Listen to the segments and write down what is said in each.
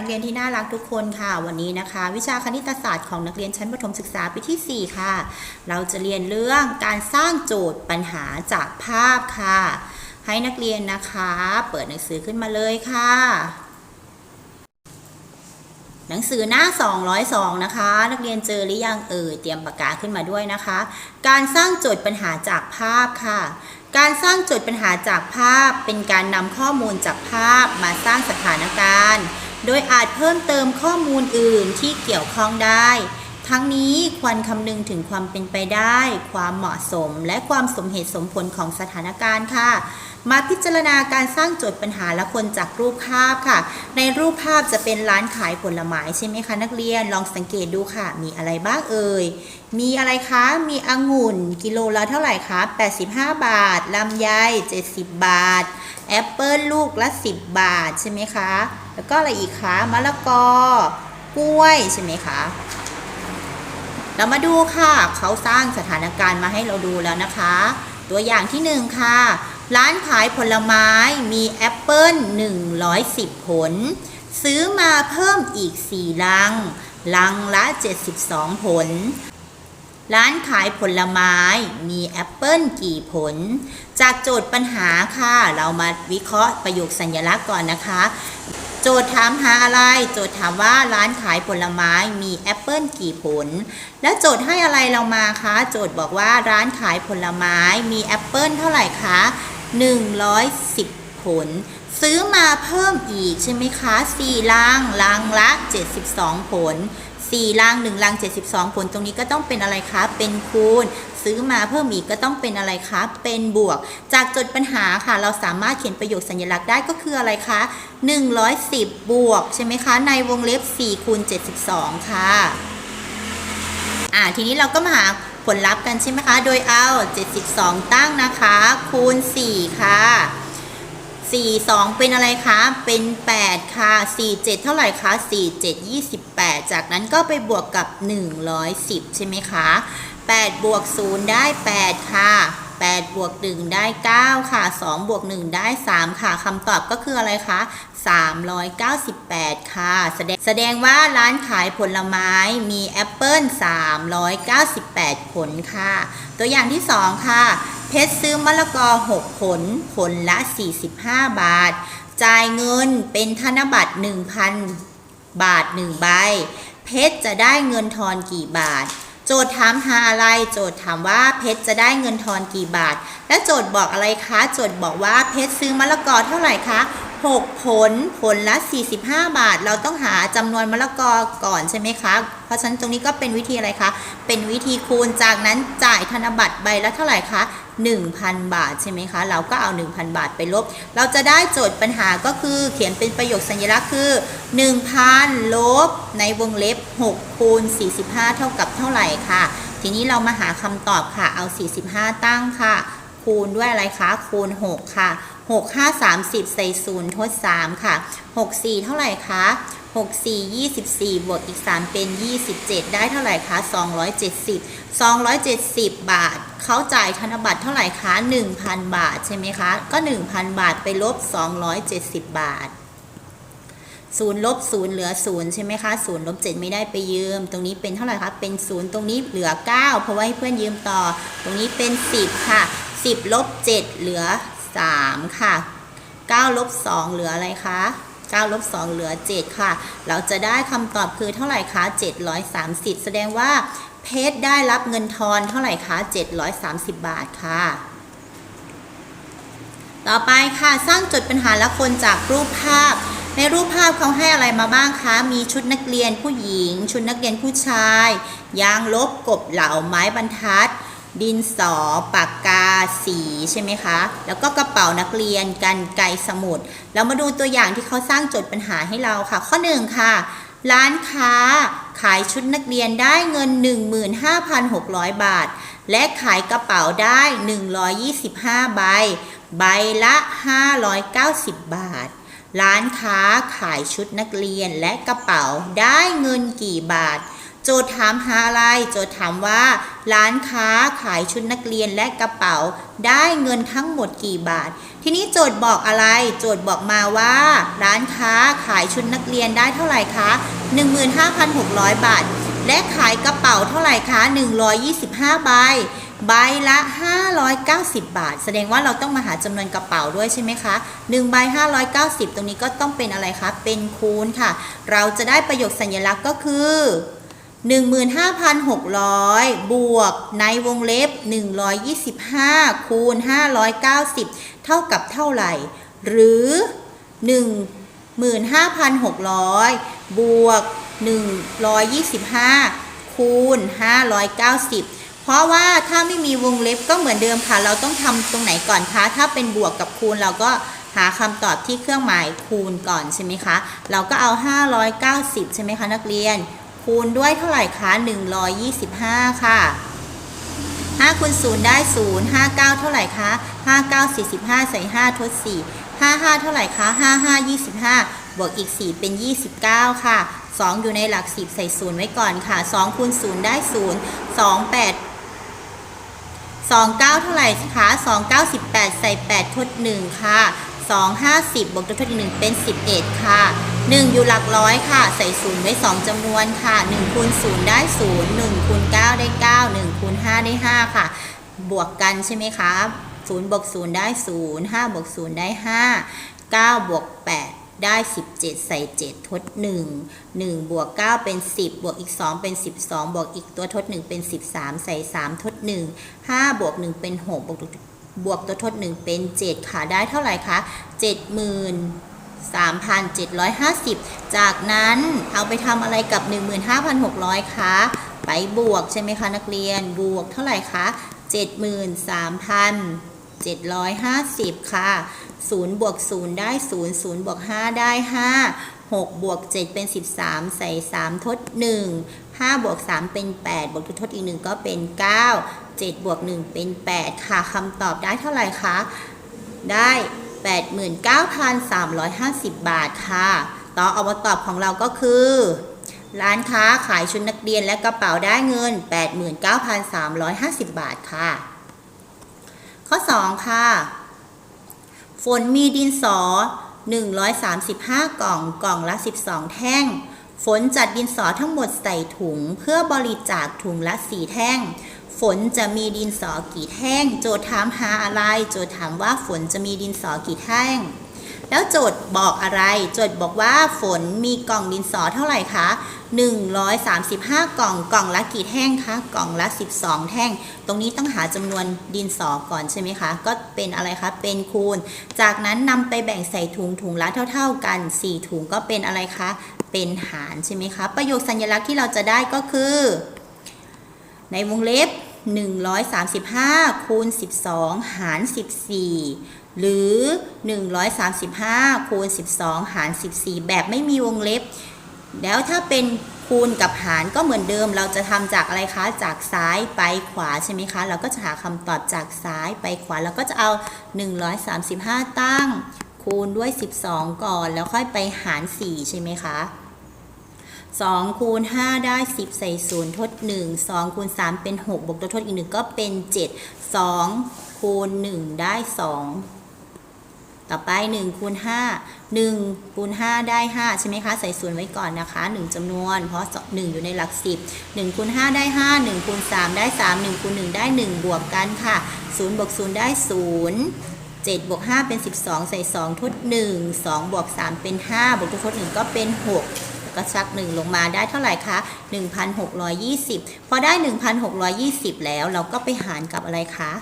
นักเรียนที่น่ารักทุกคนค่ะ วันนี้นะคะ วิชาคณิตศาสตร์ของนักเรียนชั้นประถมศึกษาปีที่ 4 ค่ะ เราจะเรียนเรื่องการสร้างโจทย์ปัญหาจากภาพค่ะ ให้นักเรียนนะคะ เปิดหนังสือขึ้นมาเลยค่ะ หนังสือหน้า 202 นะคะ นักเรียนเจอหรือยังเอ่ยเตรียมปากกาขึ้นมาด้วยนะคะ การสร้างโจทย์ปัญหาจากภาพค่ะการสร้างโจทย์ปัญหาจากภาพเป็นการนำข้อมูลจากภาพมาสร้างสถานการณ์ โดยอาจเพิ่มเติมข้อมูลอื่นที่เกี่ยวข้องได้ ทั้งนี้ควรคำนึงถึงความเป็นไปได้ ความเหมาะสม และความสมเหตุสมผลของสถานการณ์ค่ะ มาพิจารณาการสร้างโจทย์ปัญหาละคนจากรูปภาพค่ะ ในรูปภาพจะเป็นร้านขายผลไม้ใช่ไหมคะนักเรียน ลองสังเกตดูค่ะ มีอะไรบ้างเอ่ย มีอะไรคะ มีองุ่น กิโลละเท่าไหร่คะ 85 บาท ลำไย 70 บาท แอปเปิลลูกละ 10 บาทใช่ไหมคะ แล้วก็อะไรอีกคะมะละกอกล้วยใช่ไหมคะเรามาดูค่ะเขาสร้างสถานการณ์มาให้เราดูแล้วนะคะ ตัวอย่างที่หนึ่งค่ะ ร้านขายผลไม้มีแอปเปิล110 ผล ซื้อมาเพิ่มอีก 4 ลัง ลังละ 72 ผล ร้านขายผลไม้มีแอปเปิลกี่ผล จากโจทย์ปัญหาค่ะ เรามาวิเคราะห์ประโยคสัญลักษณ์ก่อนนะคะ โจทย์ถามหาอะไร โจทย์ถามว่าร้านขายผลไม้มีแอปเปิลกี่ผล แล้วโจทย์ให้อะไรเรามาคะ โจทย์บอกว่าร้านขายผลไม้มีแอปเปิลเท่าไหร่คะ110 ผล ซื้อมาเพิ่มอีกใช่ไหมคะ4ลังลังละ 72 ผล 4ลัง1ลัง72 ผลตรงนี้ก็ต้องเป็นอะไรคะเป็นคูณ ซื้อมาเพิ่มอีกก็ต้องเป็นอะไรคะเป็นบวก จากโจทย์ปัญหาค่ะ เราสามารถเขียนประโยคสัญลักษณ์ได้ก็คืออะไรคะ110 บวก ใช่ไหมคะ ในวงเล็บ4คูณ72 ค่ะอ่าทีนี้เราก็มาหาผลลัพธ์กันใช่ไหมคะ โดยเอา 72 ตั้งนะคะ คูณ 4 ค่ะ 4 2 เป็นอะไรคะ เป็น 8 ค่ะ 4 7 เท่าไหร่คะ 4 7 28 จากนั้นก็ไปบวกกับ 110 ใช่ไหมคะ 8 บวก 0 ได้ 8 ค่ะ 8 บวก 1 ได้ 9 ค่ะ 2 บวก 1 ได้ 3 ค่ะคำตอบก็คืออะไรคะ 398 ค่ะ แสดงแสดงว่าร้านขายผลไม้มีแอปเปิล398 ผลค่ะ ตัวอย่างที่ 2 ค่ะ เพชรซื้อมะละกอ 6 ผล ผลละ 45 บาท จ่ายเงินเป็นธนบัตร 1,000 บาท 1 ใบ เพชรจะได้เงินทอนกี่บาท โจทย์ถามหาอะไร โจทย์ถามว่าเพชรจะได้เงินทอนกี่บาท และโจทย์บอกอะไรคะ โจทย์บอกว่าเพชรซื้อมะละกอเท่าไหร่คะ 6 ผลผลละ 45 บาท เราต้องหาจำนวนมะละกอก่อนใช่ไหมคะ เพราะฉะนั้นตรงนี้ก็เป็นวิธีอะไรคะ เป็นวิธีคูณจากนั้นจ่ายธนบัตรใบละเท่าไหร่คะ 1,000 บาทใช่ไหมคะ เราก็เอา 1,000 บาทไปลบ เราจะได้โจทย์ปัญหาก็คือเขียนเป็นประโยคสัญลักษณ์คือ 1,000 ลบ ในวงเล็บ 6 คูณ 45 เท่ากับเท่าไหร่ค่ะ ทีนี้เรามาหาคำตอบค่ะ เอา 45 ตั้งค่ะ คูณด้วยอะไรคะ คูณ 6 ค่ะ 6 5 30ใส่0ทด 3 ค่ะ 6 4 เท่าไหร่คะ 6 4 24 บวกอีก 3 เป็น 27 ได้เท่าไหร่คะ 270 270 บาท เขาจ่ายธนบัตรเท่าไหร่คะ 1,000 บาทใช่ไหมคะ ก็ 1,000 บาทไปลบ 270 บาทศูนย์ลบศูนย์เหลือศูนย์ใช่ไหมคะศูนย์ลบเจ็ดไม่ได้ไปยืม ตรงนี้เป็นเท่าไหร่คะเป็นศูนย์ตรงนี้เหลือ 9 เพราะว่าให้เพื่อนยืมต่อ ตรงนี้เป็น 10 ค่ะ 10ลบ7เหลือ 3 ค่ะ9ลบ2เหลืออะไรคะ9ลบ2เหลือ 7 ค่ะ เราจะได้คำตอบคือเท่าไหร่คะ 730 แสดงว่าเพชรได้รับเงินทอนเท่าไหร่คะ 730 บาทค่ะ ต่อไปค่ะสร้างโจทย์ปัญหาละคนจากรูปภาพ ในรูปภาพเขาให้อะไรมาบ้างคะ มีชุดนักเรียนผู้หญิง ชุดนักเรียนผู้ชาย ยางลบกบเหลาไม้บรรทัด ดินสอ ปากกา สีใช่ไหมคะ แล้วก็กระเป๋านักเรียน กันไกสมุด เรามาดูตัวอย่างที่เขาสร้างโจทย์ปัญหาให้เราค่ะ ข้อหนึ่งค่ะ ร้านค้าขายชุดนักเรียนได้เงิน 15,600 บาท และขายกระเป๋าได้ 125 ใบ ใบละ 590 บาท ร้านค้าขายชุดนักเรียนและกระเป๋าได้เงินกี่บาท โจทย์ถามหาอะไร โจทย์ถามว่า ร้านค้าขายชุดนักเรียนและกระเป๋า ได้เงินทั้งหมดกี่บาท ทีนี้โจทย์บอกอะไร โจทย์บอกมาว่า ร้านค้าขายชุดนักเรียนได้เท่าไหร่คะ 15,600 บาท และขายกระเป๋าเท่าไหร่คะ 125 ใบ ใบละ 590 บาท แสดงว่าเราต้องมาหาจำนวนกระเป๋าด้วยใช่ไหมคะ1ใบ590 ตรงนี้ก็ต้องเป็นอะไรคะ เป็นคูณค่ะ เราจะได้ประโยคสัญลักษณ์ก็คือ 15,600 บวกในวงเล็บ 125 คูณ 590 เท่ากับเท่าไหร่ หรือ 15,600 บวก 125 คูณ 590 เพราะว่าถ้าไม่มีวงเล็บก็เหมือนเดิมค่ะ เราต้องทำตรงไหนก่อนคะ ถ้าเป็นบวกกับคูณเราก็หาคำตอบที่เครื่องหมายคูณก่อนใช่ไหมคะ เราก็เอา 590 ใช่ไหมคะนักเรียน คูณด้วยเท่าไหร่คะ 125 ค่ะ5คูณ0ได้ 0 59 เท่าไหร่คะ59 45 ใส่ 5 ทด 4 55 เท่าไหร่คะ 55 25 บวกอีก 4 เป็น 29 ค่ะ 2 อยู่ในหลัก 10 ใส่ 0 ไว้ก่อนค่ะ 2 คูณ 0 ได้ 0 2 8 29 เท่าไหร่คะ29 18 ใส่ 8 ทด 1 ค่ะ 2 50 บวกตัวทดอีก1เป็น 11 ค่ะ 1 อยู่หลักร้อยค่ะ ใส่0ไว้ 2จำนวนค่ะ1คูณ0ได้ 0 1คูณ9ได้ 9 1คูณ5ได้ 5 ค่ะ บวกกันใช่ไหมคะ0บวก0ได้ 0 5บวก0ได้ 5 9บวก8ได้ 17 ใส่ 7 ทด 1 1 บวก 9 เป็น 10 บวกอีก 2 เป็น 12 บวกอีกตัวทด 1 เป็น 13 ใส่ 3 ทด 1 5 บวก 1 เป็น 6 บวกบวกตัวทด 1 เป็น 7 ค่ะ ได้เท่าไหร่คะ 70,000 3,750 จากนั้นเอาไปทำอะไรกับ 15,600 คะ ไปบวกใช่ไหมคะนักเรียน บวกเท่าไหร่คะ 73,750 ค่ะ 0 บวก 0 ได้ 0 0 บวก 5 ได้ 5 6 บวก 7 เป็น 13 ใส่ 3 ทด 1 5 บวก 3 เป็น 8 บวกทดอีก 1 ก็เป็น 9 7 บวก 1 เป็น 8 ค่ะคำตอบได้เท่าไหร่คะ ได้ 89,350 บาทค่ะ ต่ออามาตอบของเราก็คือ ร้านค้าขายชุดนักเรียนและกระเป๋าได้เงิน 89,350 บาทค่ะ ข้อ 2 ค่ะ ฝนมีดินสอ 135 กล่องกล่องละ 12 แท่ง ฝนจัดดินสอทั้งหมดใส่ถุงเพื่อบริจาคถุงละ 4 แท่ง ฝนจะมีดินสอกี่แท่ง โจทย์ถามหาอะไร โจทย์ถามว่าฝนจะมีดินสอกี่แท่ง แล้วโจทย์บอกอะไร โจทย์บอกว่าฝนมีกล่องดินสอเท่าไหร่คะ135 กล่อง กล่องละกี่แท่งคะ กล่องละ 12 แท่ง ตรงนี้ต้องหาจำนวนดินสอก่อนใช่ไหมคะ ก็เป็นอะไรคะ เป็นคูณ จากนั้นนำไปแบ่งใส่ถุงถุงละเท่า ๆ กัน 4 ถุงก็เป็นอะไรคะ เป็นหารใช่ไหมคะ ประโยคสัญลักษณ์ที่เราจะได้ก็คือ ในวงเล็บ 135คูณ12 หาร 14 หรือ 135คูณ12 หาร 14 แบบไม่มีวงเล็บ แล้วถ้าเป็นคูณกับหารก็เหมือนเดิม เราจะทำจากอะไรคะ จากซ้ายไปขวาใช่ไหมคะ เราก็จะหาคำตอบจากซ้ายไปขวาแล้วก็จะเอา 135 ตั้ง คูณด้วย 12 ก่อน แล้วค่อยไปหาร 4 ใช่ไหมคะ 2คูณ5ได้ 10 ใส่0ทด 1 2คูณ3เป็น 6 บวกตัวทดอีก 1 ก็เป็น 7 2คูณ1ได้ 2 ต่อไป1คูณ5 1คูณ5ได้ 5 ใช่ไหมคะ ใส่ส่วนไว้ก่อนนะคะ 1จำนวน เพราะ 1 อยู่ในหลัก 10 1คูณ5ได้ 5 1คูณ3ได้ 3 1คูณ1ได้ 1 บวกกันค่ะ0บวก0ได้ 0 7บวก5เป็น 12 ใส่ 2 ทด 1 2 บวก 3 เป็น 5 บวกตัวทด 1 ก็เป็น 6 ก็ชัก 1 ลงมาได้เท่าไหร่คะ 1,620 พอได้ 1,620 แล้วเราก็ไปหารกับอะไรคะ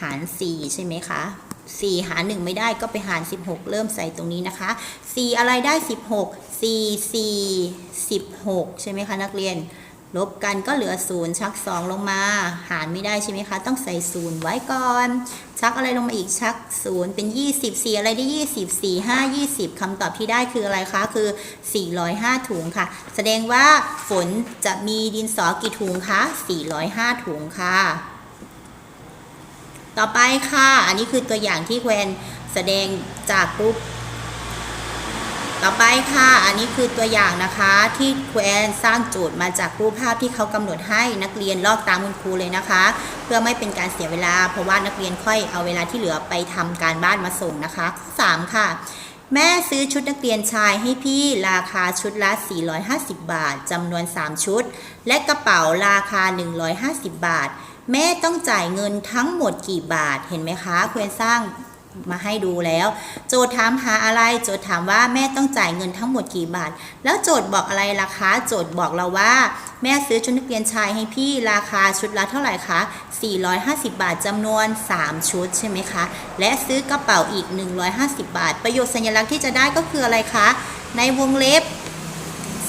หาร 4 ใช่ไหมคะ4 หาร 1 ไม่ได้ก็ไปหาร 16 เริ่มใส่ตรงนี้นะคะ 4 อะไรได้ 16 4 4 16 ใช่ไหมคะนักเรียน ลบกันก็เหลือ0ชัก 2 ลงมา หารไม่ได้ใช่ไหมคะ ต้องใส่0ไว้ก่อน ชักอะไรลงมาอีกชัก0เป็น 20 4 อะไรได้ 20 4 5 20คำตอบที่ได้คืออะไรคะ คือ 405 ถุงค่ะ แสดงว่าฝนจะมีดินสอกี่ถุงคะ 405 ถุงค่ะ ต่อไปค่ะ อันนี้คือตัวอย่างที่แควนแสดงจากกรูป ต่อไปค่ะ อันนี้คือตัวอย่างนะคะที่ครูแอนสร้างโจทย์มาจากรูปภาพที่เขากำหนดให้นักเรียนลอกตามคุณครูเลยนะคะ เพื่อไม่เป็นการเสียเวลา เพราะว่านักเรียนค่อยเอาเวลาที่เหลือไปทำการบ้านมาส่งนะคะ3ค่ะ แม่ซื้อชุดนักเรียนชายให้พี่ราคาชุดละ 450 บาทจำนวน 3 ชุด และกระเป๋าราคา 150 บาท แม่ต้องจ่ายเงินทั้งหมดกี่บาทเห็นไหมคะครูแอนสร้าง มาให้ดูแล้ว โจทย์ถามหาอะไร โจทย์ถามว่าแม่ต้องจ่ายเงินทั้งหมดกี่บาท แล้วโจทย์บอกอะไรล่ะคะโจทย์บอกเราว่า แม่ซื้อชุดนักเรียนชายให้พี่ราคาชุดละเท่าไหร่คะ 450 บาทจำนวน 3 ชุดใช่ไหมคะ และซื้อกระเป๋าอีก 150 บาท ประโยชน์สัญลักษณ์ที่จะได้ก็คืออะไรคะ ในวงเล็บ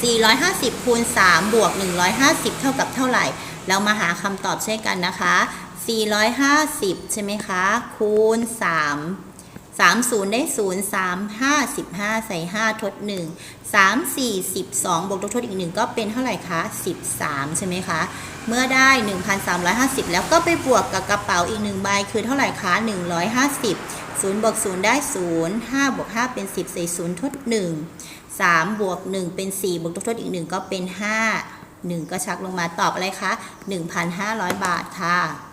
450คูณ3บวก150 เท่ากับเท่าไหร่ เรามาหาคำตอบช่วยกันนะคะ 450 ใช่ไหมคะ คูณ 3 30 ได้ 0 3 55 ใส่ 5 ทด 1 3 4 12 บวกลบทดอีก 1 ก็เป็นเท่าไหร่คะ 13 ใช่ไหมคะ เมื่อได้ 1,350 แล้วก็ไปบวกกับกระเป๋าอีก 1 ใบ คือเท่าไหร่คะ 150 0บวก0 ได้ 0 5บวก5เป็น 10 ใส่ 0 ทด 1 3 บวก 1 เป็น 4 บวกลบทดอีก 1 ก็เป็น 5 1 ก็ชักลงมาตอบอะไรคะ 1,500 บาทค่ะ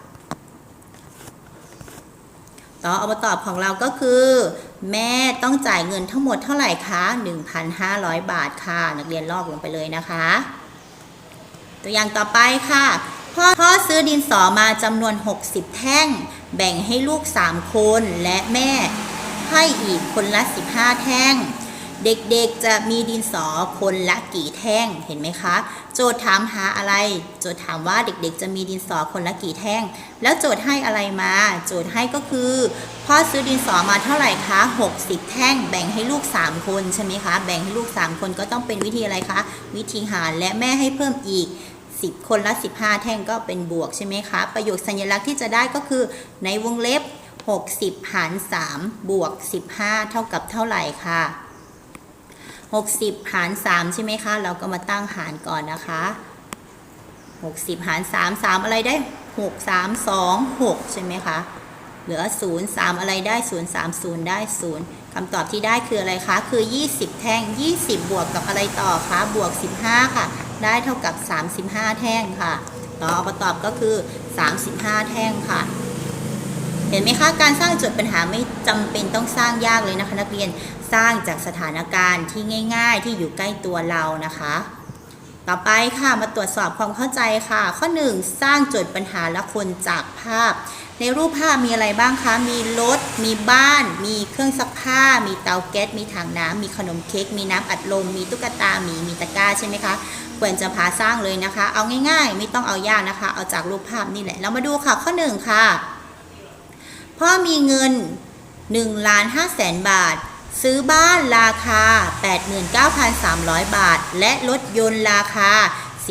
ต่อเอามาตอบของเราก็คือ แม่ต้องจ่ายเงินทั้งหมดเท่าไหร่คะ 1,500 บาทค่ะ นักเรียนลอกลงไปเลยนะคะ ตัวอย่างต่อไปค่ะ พ่อพ่อซื้อดินสอมาจำนวน 60 แท่ง แบ่งให้ลูก 3 คนและแม่ให้อีกคนละ 15 แท่ง เด็กๆจะมีดินสอคนละกี่แท่งเห็นไหมคะ โจทย์ถามหาอะไร โจทย์ถามว่าเด็กๆ จะมีดินสอคนละกี่แท่ง แล้วโจทย์ให้อะไรมา โจทย์ให้ก็คือพ่อซื้อดินสอมาเท่าไหร่คะ 60 แท่ง แบ่งให้ลูก 3 คนใช่ไหมคะ แบ่งให้ลูก 3 คนก็ต้องเป็นวิธีอะไรคะ วิธีหารและแม่ให้เพิ่มอีก10 คนละ 15 แท่งก็เป็นบวกใช่ไหมคะ ประโยคสัญลักษณ์ที่จะได้ก็คือในวงเล็บ 60 หาร 3 บวก 15 เท่ากับเท่าไหร่ค่ะ 60 หาร 3 ใช่ไหมคะ เราก็มาตั้งหารก่อนนะคะ 60 หาร 3 3 อะไรได้ 6 3 2 6 ใช่ไหมคะ เหลือ 0 3 อะไรได้ 0 3 0 ได้ 0คำตอบที่ได้คืออะไรคะ คือ 20 แท่ง 20 บวกกับอะไรต่อคะ บวก 15 ค่ะ ได้เท่ากับ 35 แท่งค่ะ ต่อเอามาตอบก็คือ 35 แท่งค่ะ เห็นไหมคะการสร้างโจทย์ปัญหาไม่จำเป็นต้องสร้างยากเลยนะคะ นักเรียนสร้างจากสถานการณ์ที่ง่าย ๆ ที่อยู่ใกล้ตัวเรานะคะ ต่อไปค่ะมาตรวจสอบความเข้าใจค่ะ ข้อ 1 สร้างโจทย์ปัญหาและคนจากภาพ ในรูปภาพมีอะไรบ้างคะ มีรถ มีบ้าน มีเครื่องซักผ้า มีเตาแก๊ส มีถังน้ำมีขนมเค้ก มีน้ำอัดลม มีตุ๊กตาหมี มีตะกร้าใช่ไหมคะควรจะพาสร้างเลยนะคะ เอาง่าย ๆ ไม่ต้องเอายากนะคะ เอาจากรูปภาพนี่แหละ เรามาดูค่ะข้อ 1 ค่ะ พ่อมีเงิน1ล้าน5แสนบาท ซื้อบ้านราคา 89,300 บาท และรถยนต์ราคา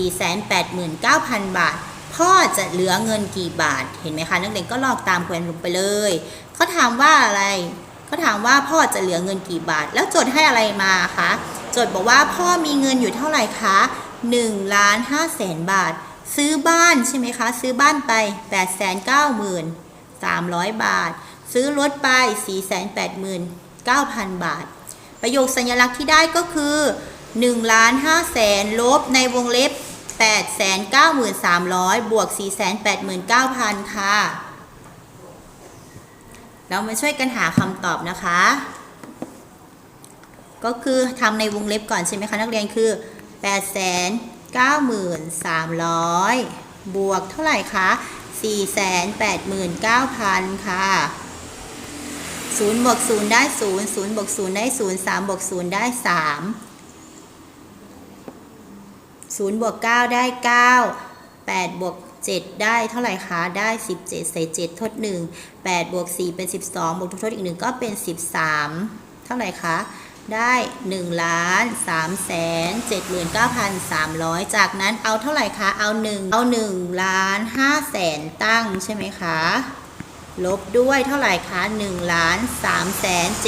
489,000 บาท พ่อจะเหลือเงินกี่บาท เห็นไหมคะนักเรียนก็ลอกตามแควนลงไปเลยเขาถามว่าอะไรเขาถามว่าพ่อจะเหลือเงินกี่บาท แล้วโจทย์ให้อะไรมาคะโจทย์บอกว่าพ่อมีเงินอยู่เท่าไหร่คะ1ล้าน5แสนบาท ซื้อบ้านใช่ไหมคะ ซื้อบ้านไป890,000 300 บาท ซื้อรถไป 489,000 บาท ประโยคสัญลักษณ์ที่ได้ก็คือ1ล้าน5แสนลบในวงเล็บ 893,300 บวก 489,000 ค่ะ เรามาช่วยกันหาคำตอบนะคะ ก็คือทำในวงเล็บก่อนใช่ไหมคะ นักเรียนคือ 893,300 บวกเท่าไหร่คะ 489,000 ค่ะ0บวก0ได้ 0 0บวก0ได้ 0 3บวก0ได้ 3 0บวก9ได้ 9 8บวก7 ได้เท่าไหร่คะ ได้ 17 ใส่ 7 ทด 1 8บวก4เป็น 12 บวกทดอีก 1 ก็เป็น 13 เท่าไหร่คะ ได้1ล้าน3แสน79,300 จากนั้นเอาเท่าไหร่คะ เอา 1 เอา1ล้าน5แสนตั้งใช่ไหมคะ ลบด้วยเท่าไหร่คะ1ล้าน3แสน79,300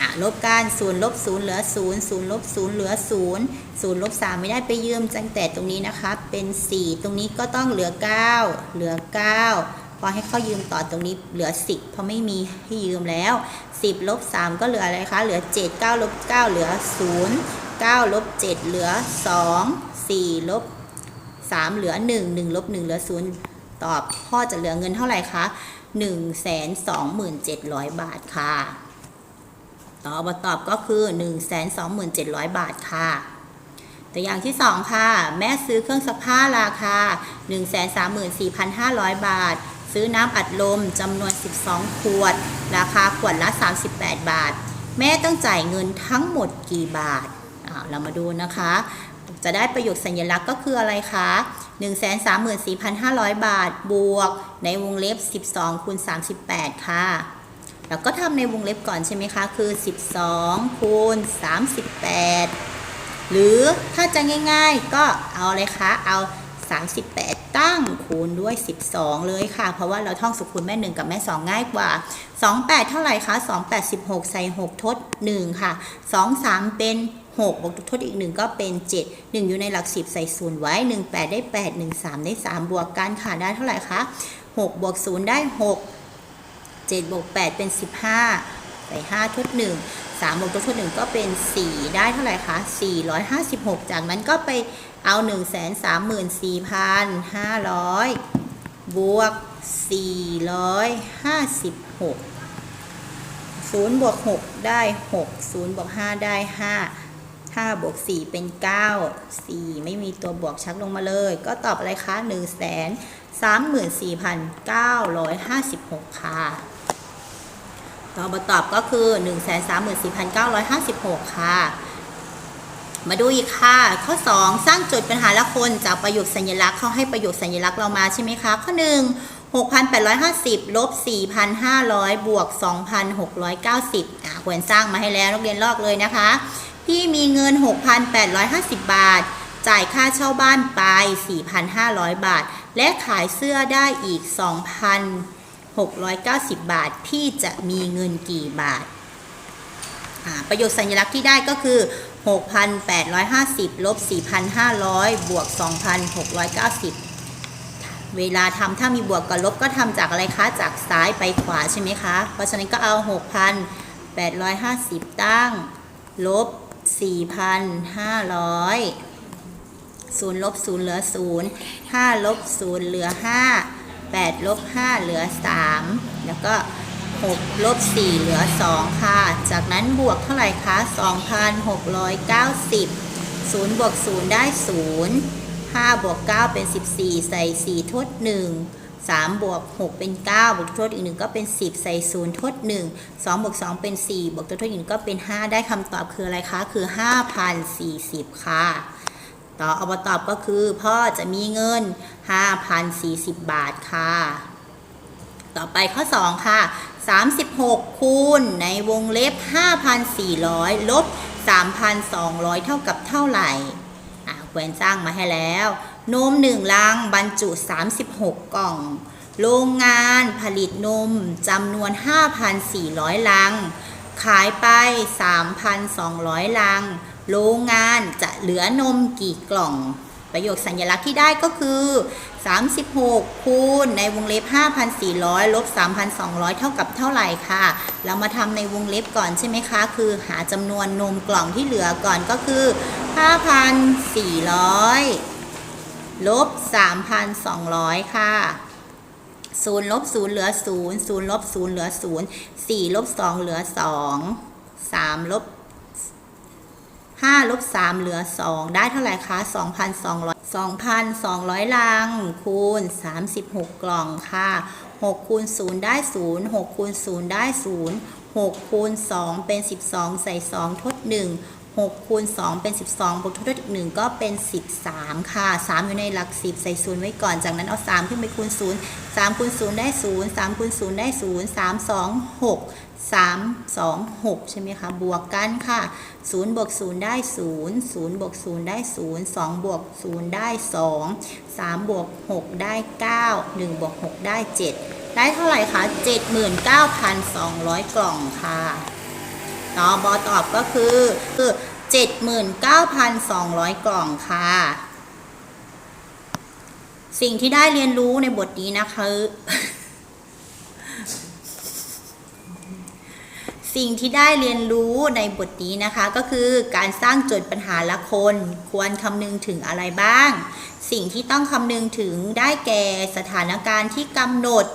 อะลบกัน0ลบ0เหลือ0 0ลบ0เหลือ0 0ลบ3ไม่ได้ไปยืมตั้งแต่ตรงนี้นะคะ เป็น4ตรงนี้ก็ต้องเหลือ9เหลือ9พ อให้เขายืมต่อตรงนี้เหลือ 10 เพราะไม่มีให้ยืมแล้ว 10ลบ3ก็เหลืออะไรคะ เหลือ 7 9ลบ9เหลือ 0 9ลบ7เหลือ 2 4ลบ3เหลือ 1 1ลบ1เหลือ 0 ตอบพ่อจะเหลือเงินเท่าไหร่คะ127,000 บาทค่ะตอบตอบก็คือ 127,000 บาทค่ะตัวอย่างที่ 2 ค่ะ แม่ซื้อเครื่องซักผ้าราคา 134,500 บาท ซื้อน้ำอัดลมจำนวน 12 ขวด ราคาขวดละ 38 บาท แม่ต้องจ่ายเงินทั้งหมดกี่บาทอ่าเรามาดูนะคะ จะได้ประโยคสัญลักษณ์ก็คืออะไรคะ134,500 บาทบวกในวงเล็บ 12คูณ38 ค่ะ แล้วก็ทำในวงเล็บก่อนใช่ไหมคะ คือ 12คูณ38 หรือถ้าจะง่ายๆก็เอาเลยคะ เอา 38 ตั้งคูณด้วย 12 เลยค่ะ เพราะว่าเราท่องสุคูณแม่ 1 กับแม่ 2 ง่ายกว่า 28 เท่าไหร่คะ28 16 ใส่ 6 ทด 1 ค่ะ 2 3 เป็น 6 บวกทดอีก 1 ก็เป็น 7 1 อยู่ในหลัก 10 ใส่ศูนย์ไว้ 1 8 ได้ 8 1 3 ได้ 3 บวกกันค่ะได้เท่าไหร่คะ6บวก0ได้ 6 7บวก8เป็น 15 ใส่5ทด1 3บวกทดทด1ก็เป็น 4 ได้เท่าไหร่คะ 456 จากนั้นก็ไปเอา 134,500 บวก 456 0บวก6ได้ 6 0บวก5ได้ 5 5บวก4เป็น 9 4 ไม่มีตัวบวกชักลงมาเลย ก็ตอบอะไรคะ 1 3 4 9 5 6 ค่ะ ตอบตอบก็คือ 134,956 ค่ะ มาดูอีกค่ะ ข้อ 2 สร้างโจทย์ปัญหาละคนจากประโยคสัญลักษณ์เขาให้ประโยคสัญลักษณ์เรามาใช่ไหมคะ ข้อ 1 6,850 ลบ 4,500 บวก 2,690 อะควรสร้างมาให้แล้วนักเรียนลอกเลยนะคะ พี่มีเงิน 6,850 บาท จ่ายค่าเช่าบ้านไป 4,500 บาท และขายเสื้อได้อีก 690 บาท พี่จะมีเงินกี่บาทอ่าประโยชน์สัญลักษณ์ที่ได้ก็คือ 6,850 ลบ 4,500 บวก 2,690 เวลาทำถ้ามีบวกกับลบก็ทำจากอะไรคะ จากซ้ายไปขวาใช่ไหมคะ เพราะฉะนั้นก็เอา 6,850 ตั้ง ลบ 4,500 0ลบ0เหลือ0 5ลบ0เหลือ5 8ลบ5เหลือ 3 แล้วก็6ลบ4เหลือ 2 ค่ะ จากนั้นบวกเท่าไหร่คะ 2,690 0บวก0ได้ 0 5บวก9เป็น 14 ใส่ 4 ทด 1 3บวก6เป็น 9 บวกทดอีก 1 ก็เป็น 10 ใส่ 0 ทด 1 2บวก2เป็น 4 บวกทดอีก 1 ก็เป็น 5 ได้คำตอบคืออะไรคะ คือ 5,040 ค่ะ ต่ออบตอบก็คือ พ่อจะมีเงิน 5,040 บาทค่ะ ต่อไปข้อ 2 ค่ะ 36 คูณในวงเล็บ 5,400 ลบ 3,200 เท่ากับเท่าไหร่อะควรสร้างมาให้แล้ว นม1ลังบรรจุ 36 กล่อง โรงงานผลิตนมจำนวน 5,400 ลัง ขายไป 3,200 ลัง โรงงานจะเหลือนมกี่กล่อง ประโยคสัญลักษณ์ที่ได้ก็คือ 36 คูณในวงเล็บ 5,400 ลบ 3,200 เท่ากับเท่าไหร่ค่ะ เรามาทำในวงเล็บก่อนใช่ไหมคะ คือหาจำนวนนมกล่องที่เหลือก่อนก็คือ 5,400 ลบ 3,200 ค่ะ0ลบ0เหลือ0 0ลบ0เหลือ0 4ลบ2เหลือ2 3ลบ 5ลบ3เหลือ 2 ได้เท่าไหร่คะ 2,200 2,200 ลัง คูณ 36 กล่องค่ะ 6 คูณ 0 ได้ 0 6 คูณ 0 ได้ 0 6 คูณ 2 เป็น 12 ใส่ 2 ทด 1 6คูณ2เป็น 12 บวกทดอีก 1 ก็เป็น 13 ค่ะ 3 อยู่ในหลัก 10 ใส่0ไว้ก่อน จากนั้นเอา 3 ขึ้นไปคูณ 0 3คูณ0ได้ 0 3คูณ0ได้ 0 3 2 6 3 2 6 ใช่ไหมคะ บวกกันค่ะ 0 บวก 0 ได้ 0 0 บวก 0 ได้ 0 2 บวก 0 ได้ 2 3 บวก 6 ได้ 9 1 บวก 6 ได้ 7 ได้เท่าไหร่คะ 79,200 กล่องค่ะ ตอบอตอบก็คือคือ 79,200 กล่องค่ะ สิ่งที่ได้เรียนรู้ในบทนี้นะคะ สิ่งที่ได้เรียนรู้ในบทนี้นะคะก็คือการสร้างโจทย์ปัญหาละคน ควรคำนึงถึงอะไรบ้าง สิ่งที่ต้องคำนึงถึงได้แก่สถานการณ์ที่กำหนด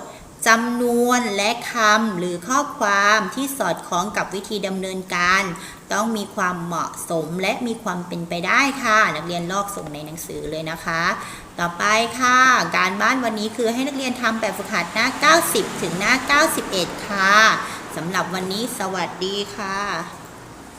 จำนวนและคำหรือข้อความที่สอดคล้องกับวิธีดำเนินการ ต้องมีความเหมาะสมและมีความเป็นไปได้ค่ะ นักเรียนลอกส่งในหนังสือเลยนะคะ ต่อไปค่ะ การบ้านวันนี้คือให้นักเรียนทำแบบฝึกหัดหน้า 90 ถึงหน้า 91 ค่ะสำหรับวันนี้สวัสดีค่ะ